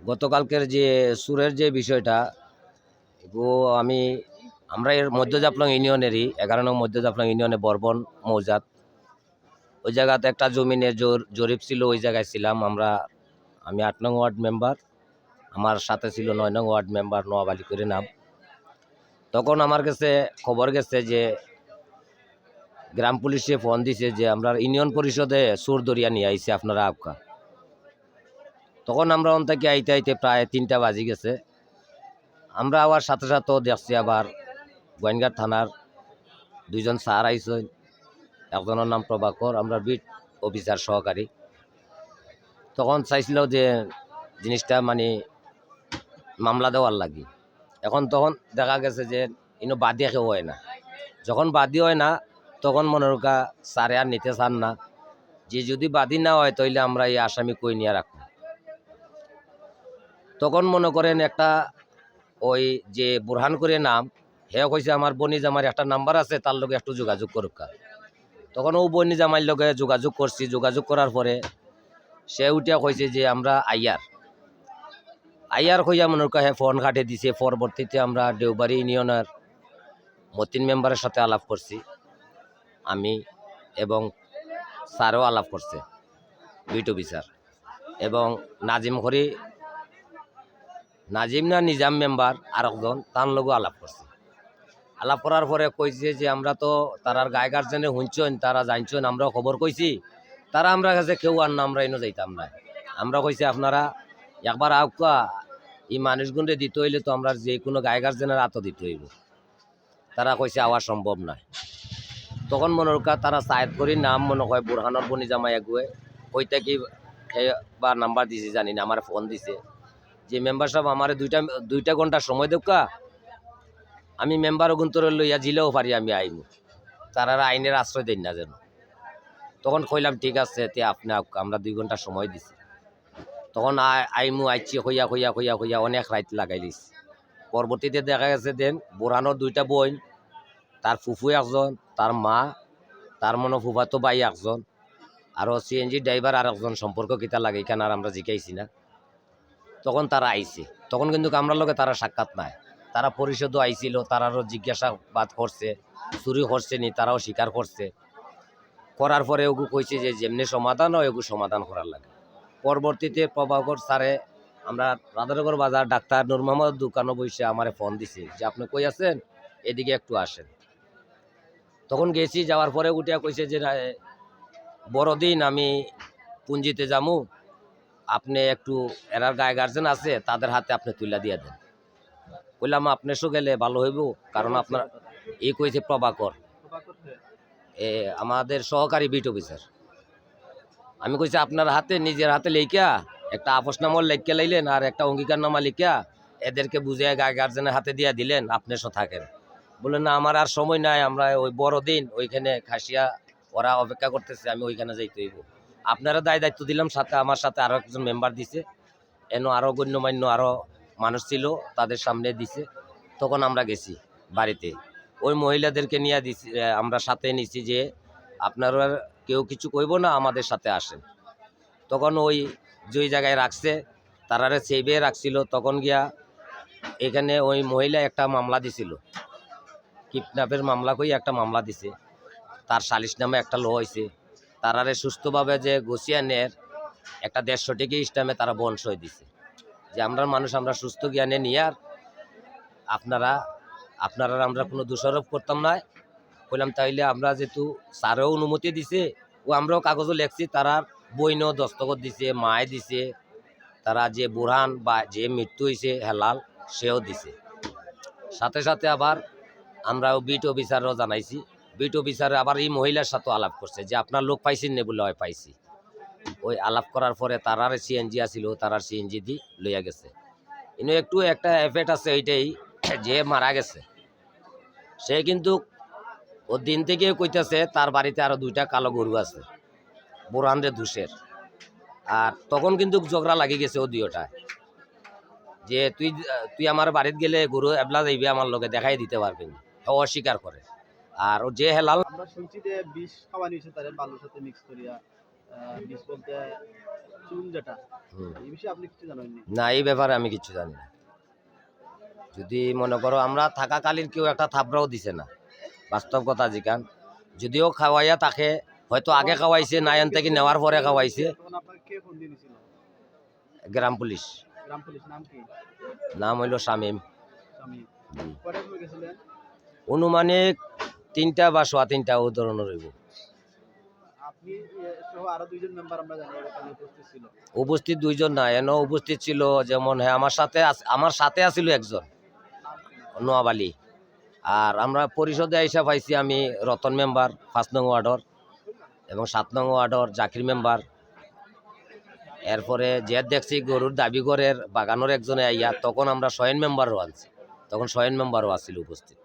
গতকালকের যে সুরের যে বিষয়টা এগুলো আমি, আমরা এর মধ্য জাফলং ইউনিয়নেরই, এগারো নং মধ্য জাফলং ইউনিয়নে বর্বন, মৌজাত। ওই জায়গাতে একটা জমিনের জোর, জরিপ ছিল, ওই জায়গায় ছিলাম আমরা। আমি আট নং ওয়ার্ড মেম্বার, আমার সাথে ছিল নয় নং ওয়ার্ড মেম্বার নোয়াব আলী করে নাম। তখন আমার কাছে খবর গেছে যে, গ্রাম পুলিশে ফোন দিছে যে, আমরা ইউনিয়ন পরিষদে সুর দরিয়া নিয়ে আইছে আপনারা আপকা তখন আমরা ওন থেকে আইতে আইতে প্রায় তিনটা বাজি গেছে। আমরা আবার সাথে সাথে দেখছি আবার গোয়েনঘাট থানার দুইজন স্যার আইসেন একজনের নাম প্রভাকর, আমরা বিট অফিসার সহকারী। তখন চাইছিল যে জিনিসটা মানে মামলা দেওয়ার লাগি। এখন তখন দেখা গেছে যে ইনো বাদী কেউ হয় না। যখন বাদী হয় না, তখন মনে রোকা স্যারে আর নিতে চান না। যে যদি বাদী না হয়, তাইলে আমরা এই আসামি কই নিয়ে রাখব? তখন মনে করেন একটা ওই যে বুরহান করে নাম হে কইছে আমার বনি জামার একটা নাম্বার আছে, তার লগে একটু যোগাযোগ করুক তখন ও বনি জামার লগে যোগাযোগ করছি, যোগাযোগ করার পরে সে উঠিয়া কইছে যে আমরা আইয়ার। আইয়ার কইয়া মনে হে ফোন কাটে দিছে, পরবর্তীতে আমরা দেওবাড়ি ইউনিয়নের মতিন মেম্বারের সাথে আলাপ করছি, আমি এবং স্যারও আলাপ করছে, বিট অফিসার এবং নাজিম হরি নাজিম না নিজাম মেম্বার আর একজন তার লগও আলাপ করছে। আলাপ করার পরে কইছে যে, আমরা তো তারার গায়ে গার্জেনে শুনছেন তারা জানছেন, আমরাও খবর কইছি। তারা আমরা কাছে কেউ আর না আমরা এনে যাইতাম না। আমরা কইছি, আপনারা একবার আউকা এই মানুষগুণে দিতে হইলে তো আমরা যে কোনো গায়ে গার্জেনের হাতও দিতে হইব। তারা কইছে, আওয়া সম্ভব নয় তখন মনে রক্ষা তারা সাহেব করি নাম মনে হয় বুরহানর বনি জামাই এগুয়ে কইতে কি বা নাম্বার দিছে জানি না, আমার ফোন দিছে। যে মেম্বার সাহেব আমার দুইটা দুইটা ঘণ্টা সময় দেবকা আমি মেম্বার গুন্তরে লইয়া জিলেও পারি, আমি আইমু। তারা আইনের আশ্রয় দেন না যেন। তখন কইলাম, ঠিক আছে, তে আপনি, আমরা দুই ঘণ্টা সময় দিছি। তখন আই- আইমু আইছি হইয়া হইয়া হইয়া হইয়া অনেক রাইত লাগাই দিছি। পরবর্তীতে দেখা গেছে, দেন বোরানোর দুইটা বই তার ফুফু একজন, তার মা, তার মনে ফুফাতো বাই একজন আরও সিএনজি ড্রাইভার আর একজন সম্পর্ক কিতা লাগে, এখানে আর আমরা জিকাইছি না। তখন তারা আইছে। তখন কিন্তু আমরা লোকে তারা সাক্ষাৎ নাই। তারা পরিষদও আইছিল, তারারও জিজ্ঞাসাবাদ করছে, চুরি করছে নি, তারাও স্বীকার করছে। করার পরে ওগু কইছে যে যেমনি সমাধান হয়, ওগু সমাধান করার লাগে। পরবর্তীতে প্রভাকর স্যারে আমরা রাধানগর বাজার ডাক্তার নুর মোহাম্মদ দোকানও বসে আমারে ফোন দিছে যে, আপনি কই আছেন? এদিকে একটু আসেন। তখন গেছি, যাওয়ার পরে উঠিয়া কইছে যে বড়দিন আমি পুঞ্জিতে যামু। আপনি একটু এরার গায়ে গার্জেন আছে, তাদের হাতে আপনি তুলা দিয়ে দেন। কইলাম, আপনি সো গেলে ভালো হইব, কারণ আপনার এই কইছে প্রভাকর। এ, আমাদের সহকারী বিট অফিসার আমি কইছি, আপনার হাতে, নিজের হাতে লেখা একটা আপস আপোষনামা লেখকে লাইলেন আর একটা অঙ্গীকারনামা লিখা এদেরকে বুঝিয়ে গায়ে গার্জেনের হাতে দিয়ে দিলেন, আপনি সো থাকেন। বললেন, না, আমার আর সময় নাই, আমরা ওই বড় দিন ওইখানে খাসিয়া, ওরা অপেক্ষা করতেছে, আমি ওইখানে যাইতে হইব। আপনারা দায় দায়িত্ব দিলাম, সাথে আমার সাথে আরও একজন মেম্বার দিছে। এন আরও গণ্যমান্য আরও মানুষ ছিল, তাদের সামনে দিছে। তখন আমরা গেছি বাড়িতে। ওই মহিলাদেরকে নিয়ে দিছি আমরা সাথে নিছি যে, আপনারা কেউ কিছু কইব না, আমাদের সাথে আসেন। তখন ওই যে জায়গায় রাখছে তারারে সেবে রাখছিল। তখন গিয়া এখানে ওই মহিলা একটা মামলা দিছিল। কিডন্যাপের মামলা কই একটা মামলা দিছে। তার সালিশ নামে একটা লো হয়েছে তারারে সুস্থভাবে যে গুছিয়ে নের একটা দেড়শো টিকি ইস্টামে তারা বনসই দিছে। যে আমরা মানুষ, আমরা সুস্থ জ্ঞানে নিয়ে আর আপনারা আপনারা আমরা কোনো দোষারোপ করতাম না। কইলাম, তাইলে আমরা যেহেতু স্যারও অনুমতি দিছে, ও আমরাও কাগজও লেখছি, তারা বইনও দস্তখত দিছে, মায় দিছে, তারা যে বুরহান বা যে মৃত্যু হয়েছে হেলাল, সেও দিছে। সাথে সাথে আবার আমরাও বিট অফিসারও জানাইছি বিট অফিসার আবার এই মহিলার সাথে আলাপ করছে যে আপনার লোক পাইছেন নে বলে হয় পাইছি। ওই আলাপ করার পরে তারার সিএনজি আসিল তারার সিএনজি দি লইয়া গেছে। কিন্তু একটু একটা এফেক্ট আছে এইটাই যে মারা গেছে। সে কিন্তু ও দিন থেকে কইতাছে তার বাড়িতে আরও দুইটা কালো গরু আছে বোরানরে ধুসের আর তখন কিন্তু ঝগড়া লাগি গেছে ও দুইটায়। যে তুই তুই আমার বাড়িতে গেলে গরু এবলা যাইবি আমার লোকে দেখাই দিতে পারবি অস্বীকার করে। আর ও যে হেলাল আমরা শুনছি যে বিষ খাওয়ানি হয়েছে তাদের বালুর সাথে মিক্স করিয়া বিষ বলতে চুন যেটা। এই বিষয়ে আপনি কিছু জানেননি না? এই ব্যাপারে আমি কিছু জানি না। যদি মনে করো আমরা থাকাকালীন কেউ একটা থাপড়াও দিছে না বাস্তব কথা জিকান যদিও খাওয়াইয়া তাকে হয়তো আগে খাওয়াইছে নায়ন থেকে নেওয়ার পরে খাওয়াইছে। গ্রাম পুলিশ। নাম হইল শামীম। অনুমানিক তিনটা বা সোয়া তিনটা ও ধরনের এখানে উপস্থিত দুইজন না এন উপস্থিত ছিল যেমন হ্যাঁ আমার সাথে আমার সাথে আছিল একজন নোয়াবালি। আর আমরা পরিষদে আইসা পাইছি আমি রতন মেম্বার পাঁচ নং ওয়ার্ডর এবং সাত নং ওয়ার্ডর জাকির মেম্বার এরপরে যে দেখছি গরুর দাবি ঘরের বাগানোর একজনে আইয়া তখন আমরা শয়ন মেম্বারও আনছি তখন শয়ন মেম্বারও আছিল উপস্থিত।